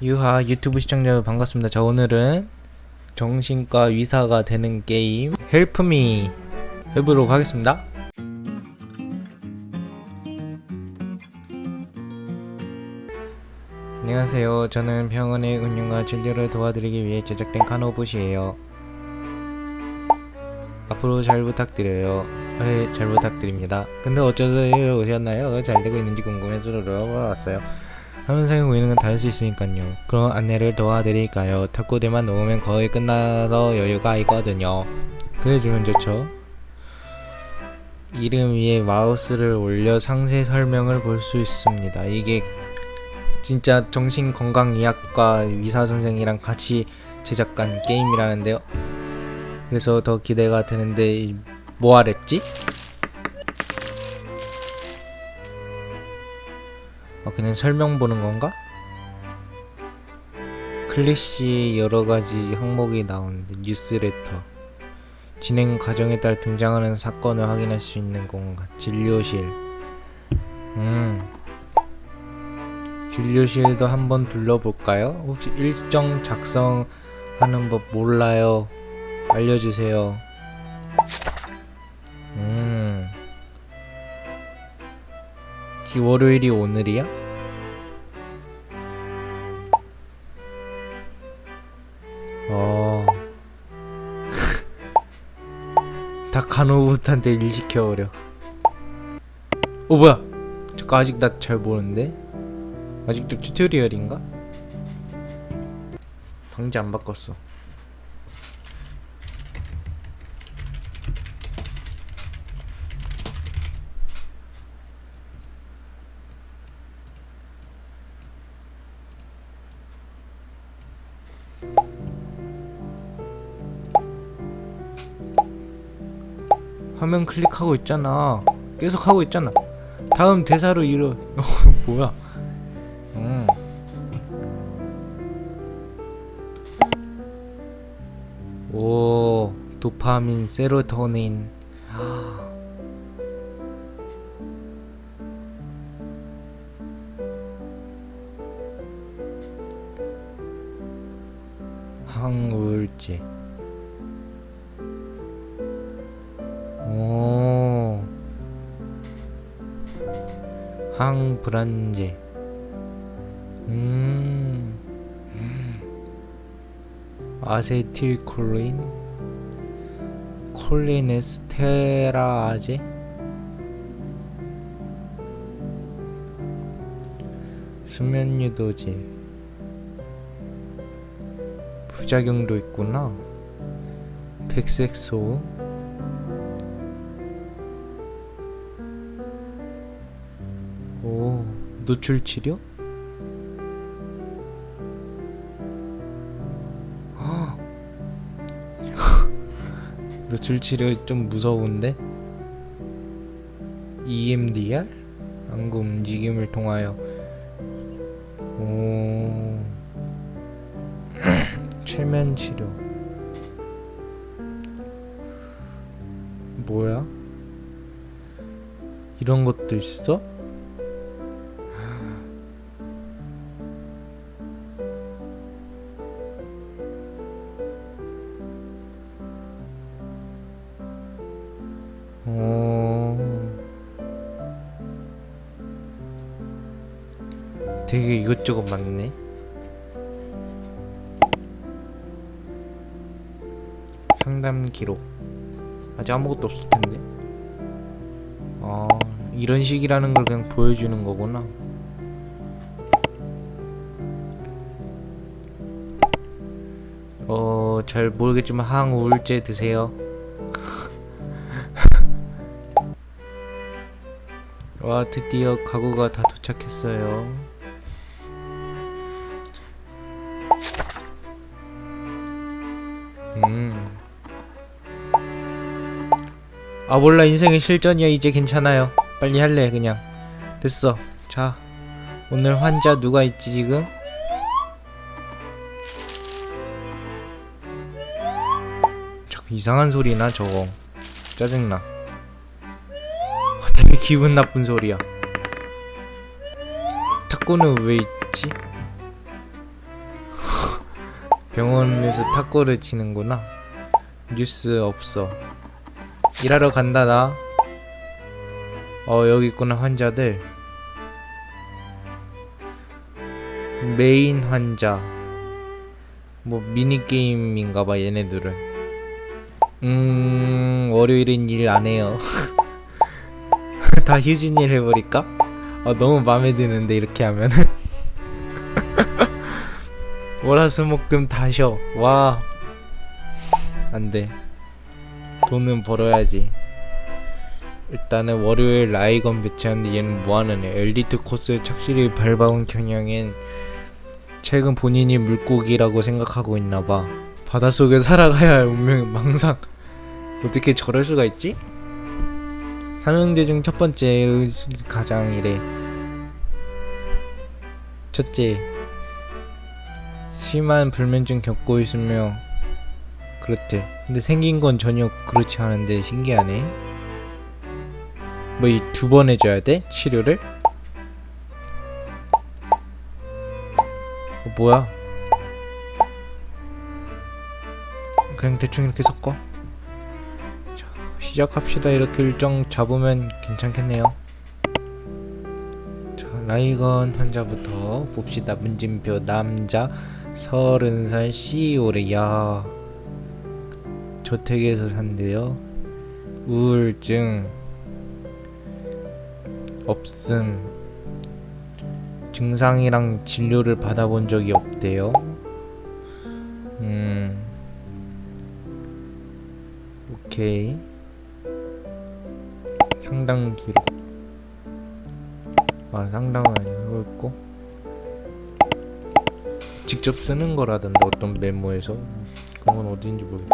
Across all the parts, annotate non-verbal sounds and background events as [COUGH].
유하 유튜브 시청자 여러분 반갑습니다. 자 오늘은 정신과 의사가 되는 게임 헬프미 해보도록 하겠습니다. 안녕하세요. 저는 병원의 운영과 진료를 도와드리기 위해 제작된 카노봇이에요. 앞으로 잘 부탁드려요. 네, 잘 부탁드립니다. 근데 어쩌다 오셨나요? 잘 되고 있는지 궁금해서 들어왔어요. 보이는 건 다를 수 있으니까요. 그럼 안내를 도와드릴까요? 탁구대만 놓으면 거의 끝나서 여유가 있거든요. 그래주면 좋죠. 이름 위에 마우스를 올려 상세 설명을 볼 수 있습니다. 이게 진짜 정신건강의학과 의사 선생이랑 같이 제작한 게임이라는데요. 그래서 더 기대가 되는데 이- 뭐 하랬지? 아, 그냥 설명 보는 건가? 클래시 여러 가지 항목이 나오는데 뉴스레터. 진행 과정에 따라 등장하는 사건을 확인할 수 있는 공간. 진료실. 음. 진료실도 한번 둘러볼까요? 혹시 일정 작성하는 법 몰라요? 알려주세요 기 월요일이 오늘이야? 어. [LAUGHS] 다 간호부한테 일 시켜버려. 어 뭐야? 잠깐 아직 나 잘 모르는데. 아직도 튜토리얼인가? 방지 안 바꿨어. 화면 클릭하고 있잖아. 계속 하고 있잖아. 다음 대사로 이뤄. [LAUGHS] 어, 뭐야? 음. 오, 도파민, 세로토닌. 항불안제. 음. 아세틸콜린? 콜린에스테라제? 수면 유도제. 부작용도 있구나. 백색소 오, 노출 치료? 헉. [LAUGHS] 노출 치료 좀 무서운데? EMDR? 안구 움직임을 통하여 오 [CLEARS THROAT] 최면 치료 뭐야? 이런 것도 있어? 어. 되게 이것저것 많네. 상담 기록. 아직 아무것도 없을 텐데. 아, 이런 식이라는 걸 그냥 보여주는 거구나. 어, 잘 모르겠지만 항우울제 드세요. [LAUGHS] 와 드디어 가구가 다 도착했어요. 음. 아 몰라 인생의 실전이야 이제 괜찮아요. 빨리 할래 그냥. 됐어. 자 오늘 환자 누가 있지 지금? 저 이상한 소리나 저거. 짜증나. 어, 되게 기분 나쁜 소리야. 탁구는 왜 있지? 병원에서 탁구를 치는구나. 뉴스 없어. 일하러 간다 나. 어 여기 있구나 환자들. 메인 환자. 뭐 미니 게임인가봐 얘네들은. 음 월요일은 일 안 해요. [LAUGHS] 다 휴진 일 해버릴까? 아 너무 마음에 드는데 이렇게 하면은. 월화수목금 다 쉬어. 와. 안 돼. 돈은 벌어야지. 일단은 월요일 라이건 배치하는데 얘는 뭐하는 애? 엘리트 코스 착실히 밟아온 경향엔 최근 본인이 물고기라고 생각하고 있나봐. 바닷속에 살아가야 할 운명의 망상. 어떻게 저럴 수가 있지? 삼형제 중 첫 번째 가장 이래. 첫째, 심한 불면증 겪고 있으며 그렇대. 근데 생긴 건 전혀 그렇지 않은데 신기하네. 뭐 이 두 번 해줘야 돼? 치료를? 어, 뭐야? 그냥 대충 이렇게 섞어. 자, 시작합시다. 이렇게 일정 잡으면 괜찮겠네요. 자, 라이건 환자부터 봅시다. 문진표 남자 서른 살 CEO래. 야, 저택에서 산대요. 우울증 없음. 증상이랑 진료를 받아본 적이 없대요. 음. 오케이. 상담 기록. 아, 상담은 아니고. 직접 쓰는 거라던데 어떤 메모에서 그런 건 어딘지 모르겠.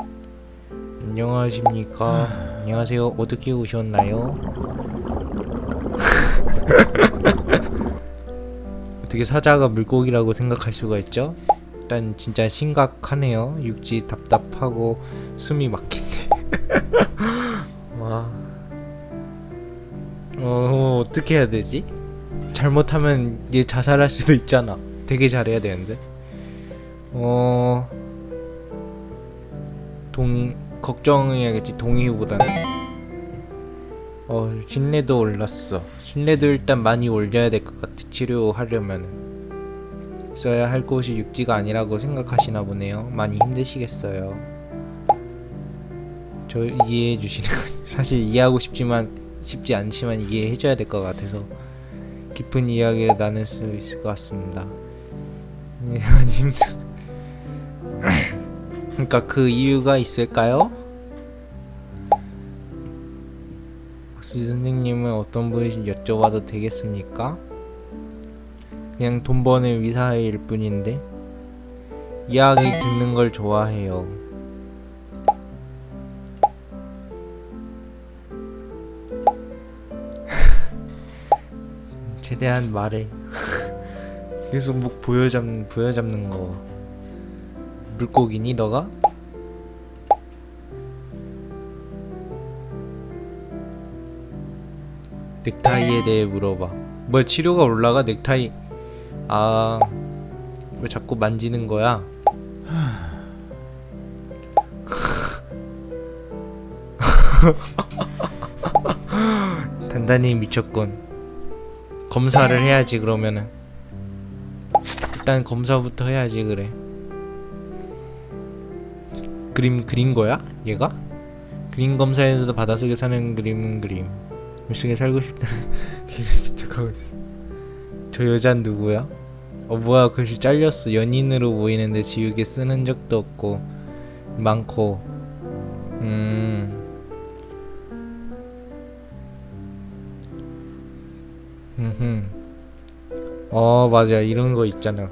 안녕하십니까. 안녕하세요. 어떻게 오셨나요? [LAUGHS] 어떻게 사자가 물고기라고 생각할 수가 있죠? 일단 진짜 심각하네요. 육지 답답하고 숨이 막힌대. [LAUGHS] 와. 어 어떻게 해야 되지? 잘못하면 얘 자살할 수도 있잖아. 되게 잘해야 되는데. 어 동의 걱정해야겠지 동의보다는. 어 신뢰도 올랐어. 신뢰도 일단 많이 올려야 될 것 같아. 치료하려면은 있어야 할 곳이 육지가 아니라고 생각하시나 보네요. 많이 힘드시겠어요. 저 이해해 주시는 거 [LAUGHS] 사실 이해하고 싶지만 쉽지 않지만 이해해 줘야 될 것 같아서 깊은 이야기를 나눌 수 있을 것 같습니다. 네, [LAUGHS] 많이 힘들. 그러니까 그 이유가 있을까요? 혹시 선생님은 어떤 분이신지 여쭤봐도 되겠습니까? 그냥 돈 버는 위사일 뿐인데 이야기 듣는 걸 좋아해요. [LAUGHS] 최대한 말해. [LAUGHS] 계속 목 보여잡 보여잡는 거. 물고기니 너가? 넥타이에 대해 물어봐. 뭐 치료가 올라가 넥타이? 아, 왜 자꾸 만지는 거야? 단단히 미쳤군. 검사를 해야지 그러면은. 일단 검사부터 해야지 그래. 그림 그린 거야? 얘가? 그림 검사에서도 바닷속에 사는 그림은 그림. 물속에 살고 싶다. 진짜 가고 있어. 저 여잔 누구야? 어 뭐야 글씨 잘렸어 연인으로 보이는데 지우개 쓰는 적도 없고 많고 음 흠흠 어 맞아 이런 거 있잖아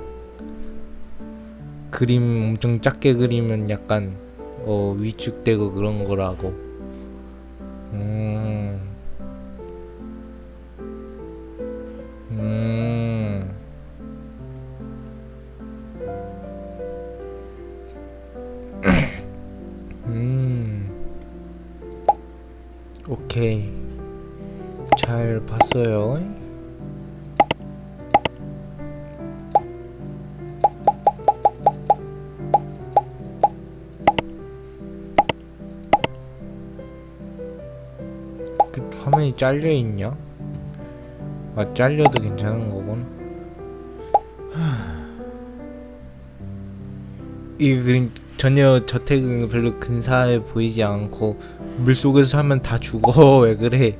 그림 엄청 작게 그리면 약간 어 위축되고 그런 거라고 음 음. 오케이. 잘 봤어요. 그 화면이 잘려있냐? 아 잘려도 괜찮은 거군. [SIGHS] 이 그림 전혀 저택은 별로 근사해 보이지 않고 물 속에서 살면 다 죽어 [LAUGHS] 왜 그래?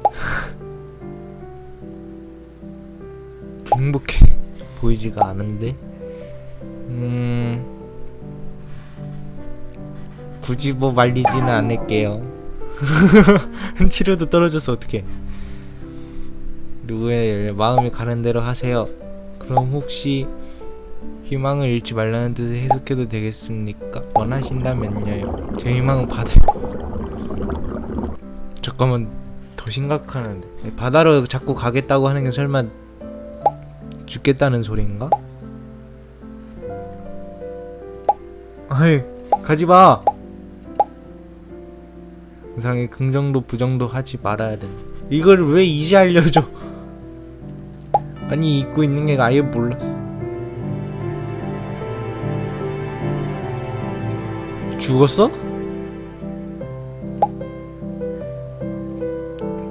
[LAUGHS] 행복해 보이지가 않은데. 음. 굳이 뭐 말리지는 않을게요. [LAUGHS] 치료도 떨어져서 어떡해. 누구의 마음이 가는 대로 하세요. 그럼 혹시 희망을 잃지 말라는 뜻을 해석해도 되겠습니까? 원하신다면요. 제 희망은 바다에. 잠깐만 더 심각하는데 바다로 자꾸 가겠다고 하는 게 설마 죽겠다는 소리인가? 아이 가지 마. 이상하게 긍정도 부정도 하지 말아야 돼. 이걸 왜 이제 알려줘? 아니 잊고 있는 게 아예 몰랐어. 죽었어?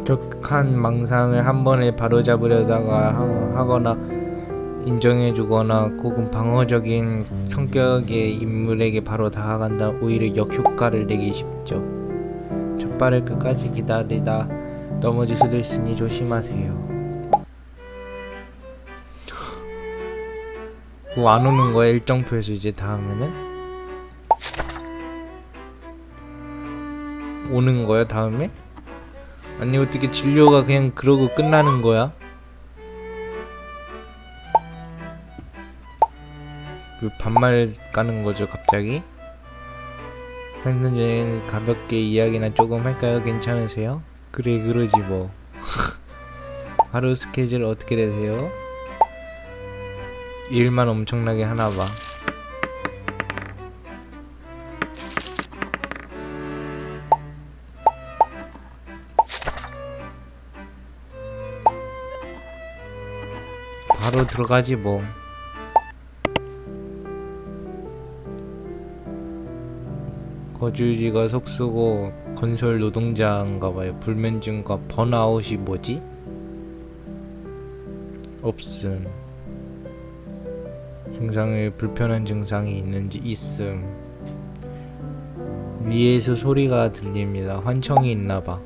격한 망상을 한 번에 바로잡으려다가 하- 하거나 인정해주거나 혹은 방어적인 성격의 인물에게 바로 다가간다 오히려 역효과를 내기 쉽죠. 첫 발을 끝까지 기다리다 넘어질 수도 있으니 조심하세요. 뭐 안 오는 거야 일정표에서 이제 다음에는 오는 거야 다음에? 아니 어떻게 진료가 그냥 그러고 끝나는 거야? 그 반말 까는 거죠 갑자기? 현재 가볍게 이야기나 조금 할까요? 괜찮으세요? 그래 그러지 뭐 [LAUGHS] 하루 스케줄 어떻게 되세요? 일만 엄청나게 하나 봐 바로 들어가지 뭐 거주지가 속수고 건설 노동자인가 봐요. 불면증과 번아웃이 뭐지? 없음. 증상에 불편한 증상이 있는지 있음. 위에서 소리가 들립니다. 환청이 있나 봐.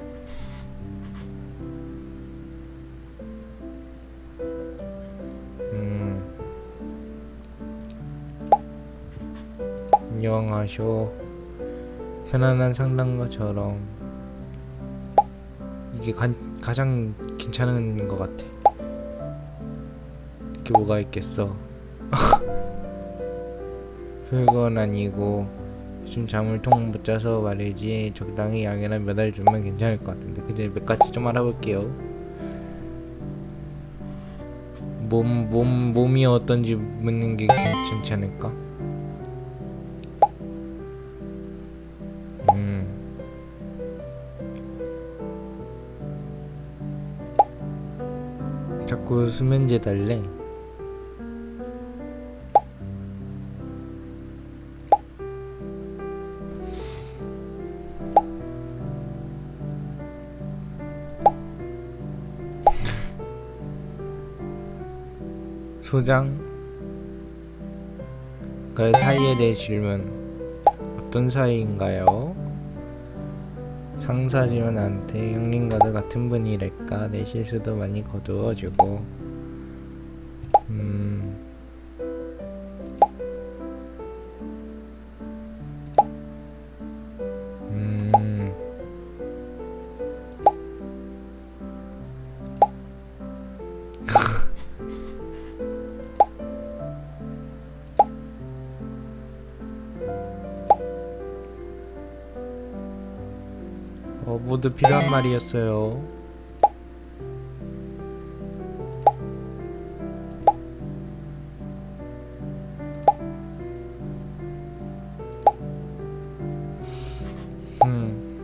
안녕하쇼. 편안한 상담가처럼 이게 가, 가장 괜찮은 것 같아. 이게 뭐가 있겠어? [LAUGHS] 별건 아니고 좀 잠을 통 못 자서 말이지 적당히 약이나 몇 알 주면 괜찮을 것 같은데 근데 몇 가지 좀 알아볼게요. 몸, 몸, 몸이 어떤지 묻는 게 괜찮지 않을까? 수면제 달래. 소장 그 사이에 대해 질문 어떤 사이인가요? 상사지만 나한테 형님과도 같은 분이랄까 내 실수도 많이 거두어주고 음 음. 어, 모두 필요한 말이었어요. 음.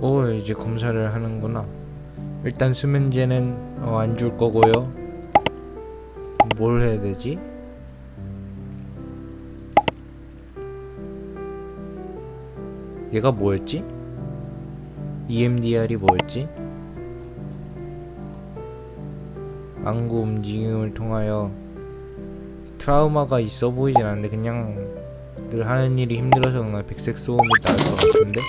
오, 이제 검사를 하는구나. 일단 수면제는 어, 안 줄 거고요. 뭘 해야 되지? 얘가 뭐였지? EMDR이 뭐였지? 안구 움직임을 통하여 트라우마가 있어 보이진 않는데 그냥 늘 하는 일이 힘들어서 그런가 백색 소음이 나올 것 같은데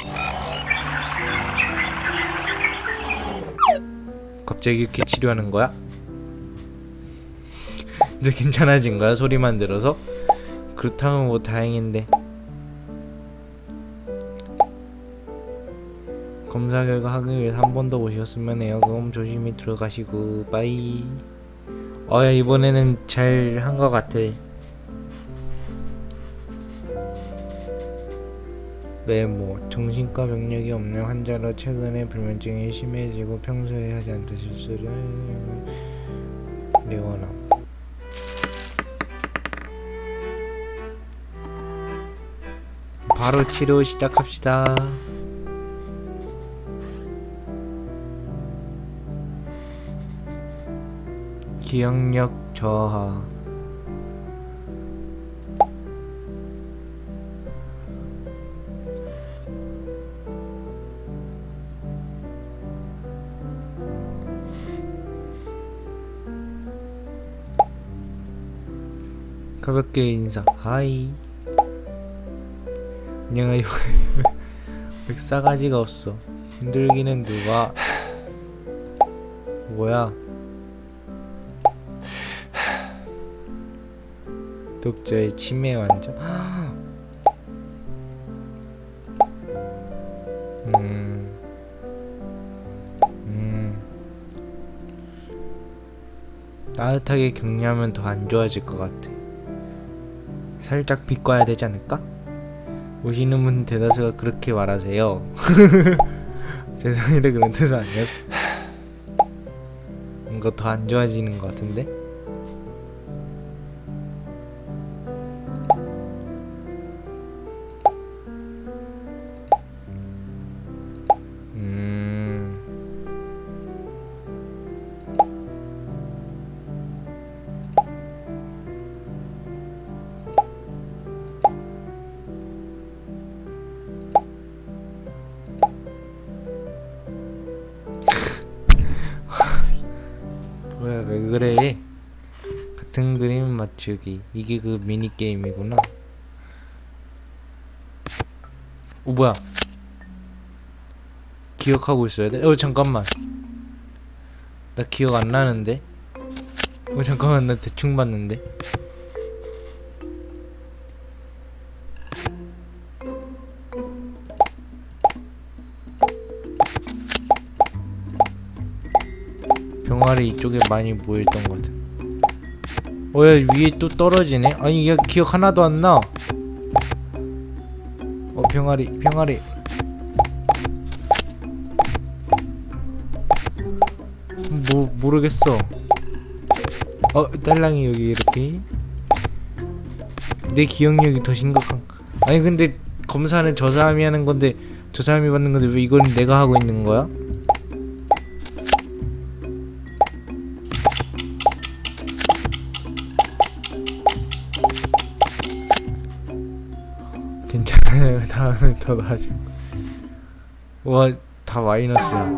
갑자기 이렇게 치료하는 거야? [LAUGHS] 이제 괜찮아진 거야 소리만 들어서? 그렇다면 뭐 다행인데 검사 결과 확인을 위해서 한 번 더 오셨으면 해요 그럼 조심히 들어가시고 빠이. 어야 이번에는 잘 한 것 같아. 메모 정신과 병력이 없는 환자로 최근에 불면증이 심해지고 평소에 하지 않던 실수를 메워놔 바로 치료 시작합시다 기억력 저하. 가볍게 인사. 하이. 안녕하세요. [LAUGHS] 백사가지가 없어. 힘들기는 누가? 뭐야 독자의 치매 환자 음, 음. 따뜻하게 격려하면 더 안 좋아질 것 같아. 살짝 비꼬아야 되지 않을까? 오시는 분 대다수가 그렇게 말하세요. [LAUGHS] 죄송합니다 그런 뜻은 아니었어. 뭔가 더 안 좋아지는 것 같은데? 그래? 같은 그림 맞추기 이게 그 미니 게임이구나. 오 뭐야? 기억하고 있어야 돼? 어 잠깐만 나 기억 안 나는데 어 잠깐만 나 대충 봤는데 병아리 이쪽에 많이 모여있던 것 같아 어야 위에 또 떨어지네 아니 얘 기억 하나도 안나 어 병아리 병아리 뭐 모르겠어. 어 딸랑이 여기 이렇게 내 기억력이 더 심각한. 아니 근데 검사는 저 사람이 하는 건데 저 사람이 받는 건데 왜 이건 내가 하고 있는 거야? 다음에 더 나아지고. 와, 다 마이너스야.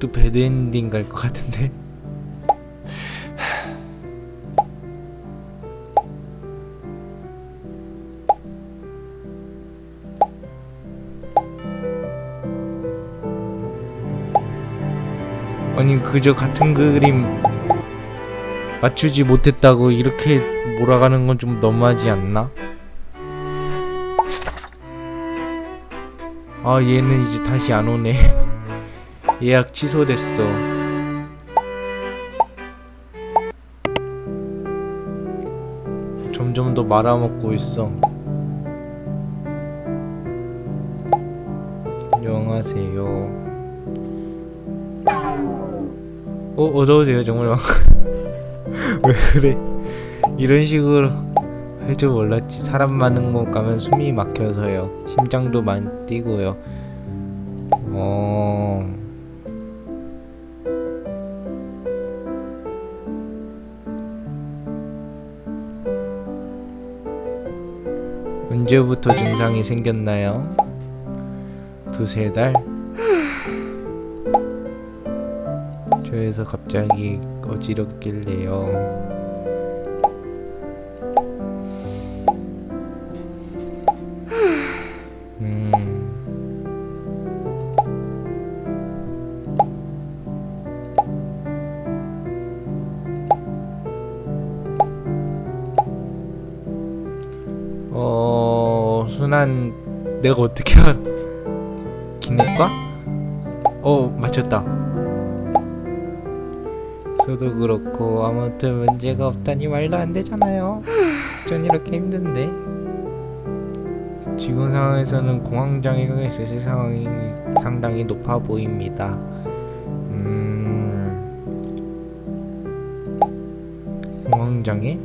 또 배드 엔딩 갈 것 같은데. [SIGHS] 아니 그저 같은 그림 맞추지 못했다고 이렇게 몰아가는 건 좀 너무하지 않나? 아 얘는 이제 다시 안 오네. [LAUGHS] 예약 취소됐어. 점점 더 말아먹고 있어. 안녕하세요. 어 어서오세요. 정말 막- [LAUGHS] 왜 그래? 이런 식으로 할 줄 몰랐지 사람 많은 곳 가면 숨이 막혀서요 심장도 많이 뛰고요 어 언제부터 증상이 생겼나요? 두세 달? [SIGHS] 저에서 갑자기 어지럽길래요. 어, 순한 내가 어떻게 알아? 기내과? 어, 맞췄다. 저도 그렇고 아무튼 문제가 없다니 말도 안 되잖아요. 전 이렇게 힘든데. 지금 상황에서는 공황 장애가 있으실 상황이 상당히 높아 보입니다. 음, 공황 장애?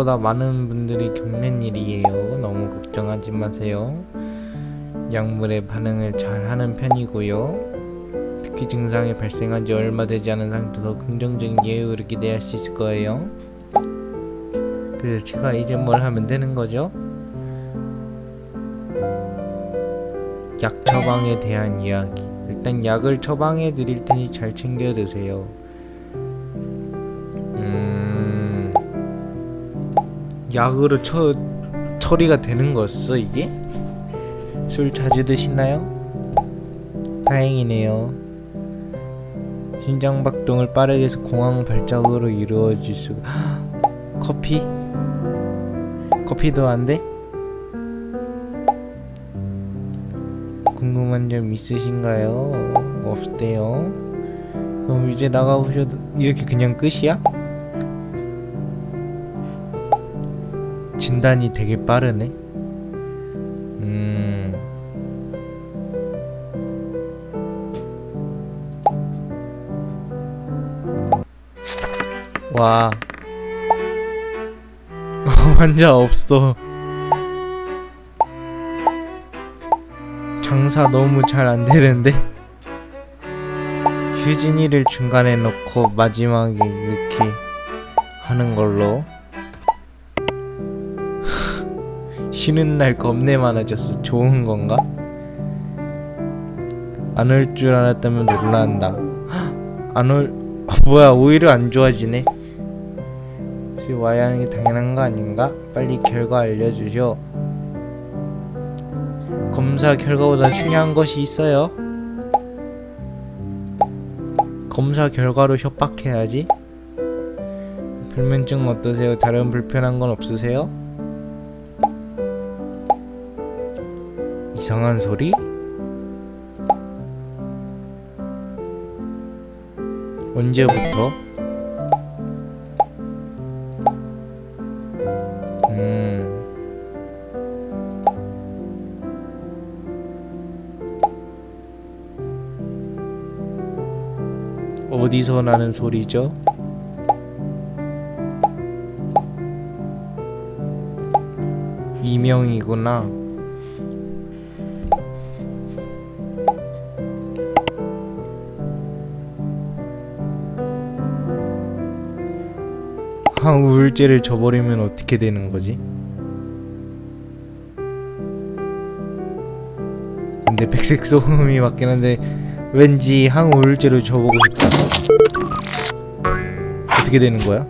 생각보다 많은 분들이 겪는 일이에요. 너무 걱정하지 마세요. 약물에 반응을 잘 하는 편이고요. 특히 증상이 발생한 지 얼마 되지 않은 상태도 긍정적인 예우를 기대할 수 있을 거예요. 그래서 제가 이제 뭘 하면 되는 거죠? 약 처방에 대한 이야기. 일단 약을 처방해 드릴 테니 잘 챙겨 드세요. 약으로 처 처리가 되는 거였어 이게? 술 자주 드시나요? 다행이네요. 심장 박동을 빠르게 해서 공황 발작으로 이루어질 수. [GASPS] 커피? 커피도 안 돼? 궁금한 점 있으신가요? 없대요. 그럼 이제 나가보셔도 이렇게 그냥 끝이야? 진단이 되게 빠르네. 음. 와. [LAUGHS] 환자 없어. 장사 너무 잘 안 되는데. 휴진이를 중간에 넣고 마지막에 이렇게 하는 걸로. 쉬는 날 겁내 많아졌어. 좋은 건가? 안 올 줄 알았다면 놀란다. [GASPS] 안 올, 어, 뭐야, 오히려 안 좋아지네. 혹시 와야 하는 게 당연한 거 아닌가? 빨리 결과 알려주셔. 검사 결과보다 중요한 것이 있어요. 검사 결과로 협박해야지. 불면증 어떠세요? 다른 불편한 건 없으세요? 이상한 소리? 언제부터? 음. 어디서 나는 소리죠? 이명이구나. 항우울제를 줘버리면 어떻게 되는 거지? 근데 백색 소음이 맞긴 한데 왠지 항우울제를 줘보고 싶다. 어떻게 되는 거야?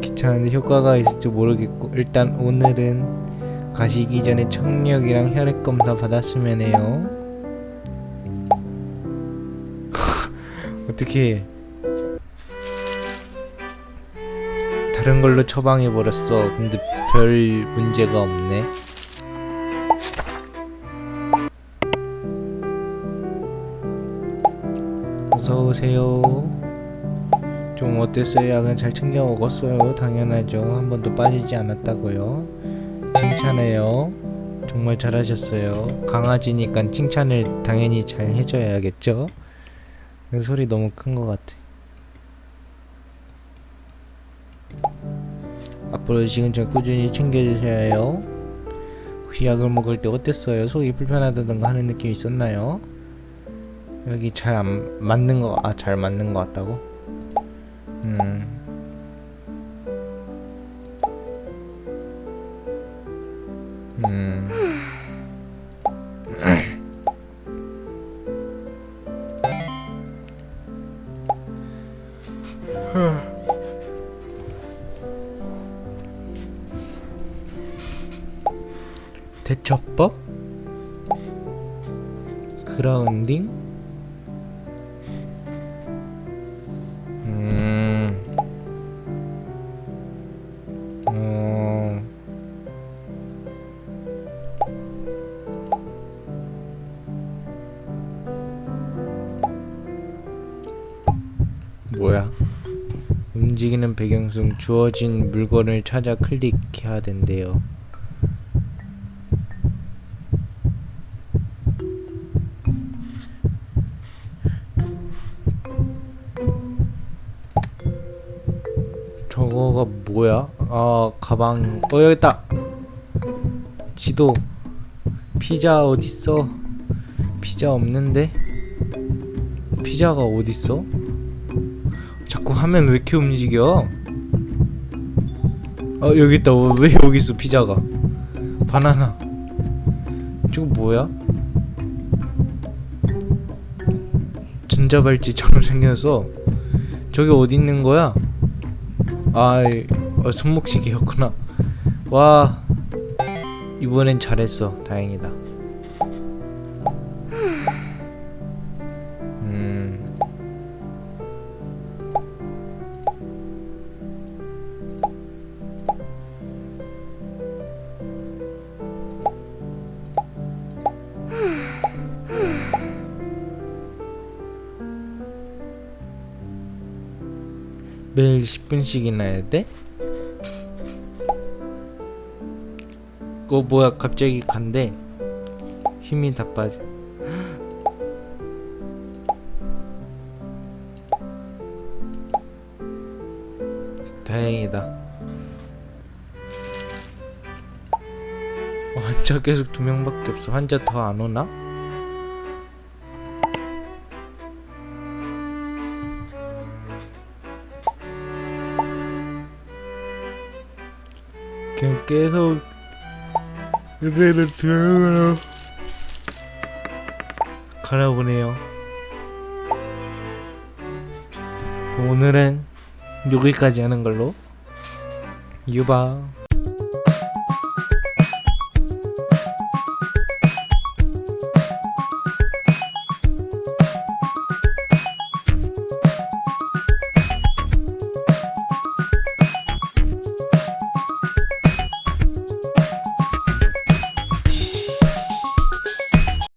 귀찮은데 효과가 있을지 모르겠고 일단 오늘은 가시기 전에 청력이랑 혈액 검사 받았으면 해요. 어떻게 다른 걸로 처방해 버렸어. 근데 별 문제가 없네. 어서 오세요. 좀 어땠어요? 약은 잘 챙겨 먹었어요. 당연하죠. 한 번도 빠지지 않았다고요. 칭찬해요. 정말 잘하셨어요. 강아지니까 칭찬을 당연히 잘 해줘야겠죠. 그 소리 너무 큰 것 같아. 앞으로 지금처럼 꾸준히 챙겨주셔야 해요. 혹시 약을 먹을 때 어땠어요? 속이 불편하다든가 하는 느낌 있었나요? 여기 잘 안 맞는 거, 아, 잘 맞는 거 같다고? 음. 음. 그라운딩? 음. 어. 뭐야? 움직이는 배경 중 주어진 물건을 찾아 클릭해야 된대요. 가방. 어 여기 있다. 지도. 피자 어딨어? 피자 없는데? 피자가 어딨어? 자꾸 화면 왜 이렇게 움직여? 어 여기 있다. 어, 왜 여기 있어 피자가? 바나나. 저거 뭐야? 전자발찌처럼 [LAUGHS] 생겨서 저기 어디 있는 거야? 아, 이- 어, 손목시계였구나. 와, 이번엔 잘했어. 다행이다. 음, 매일 10분씩이나 해야 돼? 그거 뭐야 갑자기 간대. 힘이 다 빠져. 다행이다. 환자 계속 두 명밖에 없어. 환자 더 안 오나? 계속 두 명으로 갈아보네요. 오늘은 여기까지 하는 걸로. 유바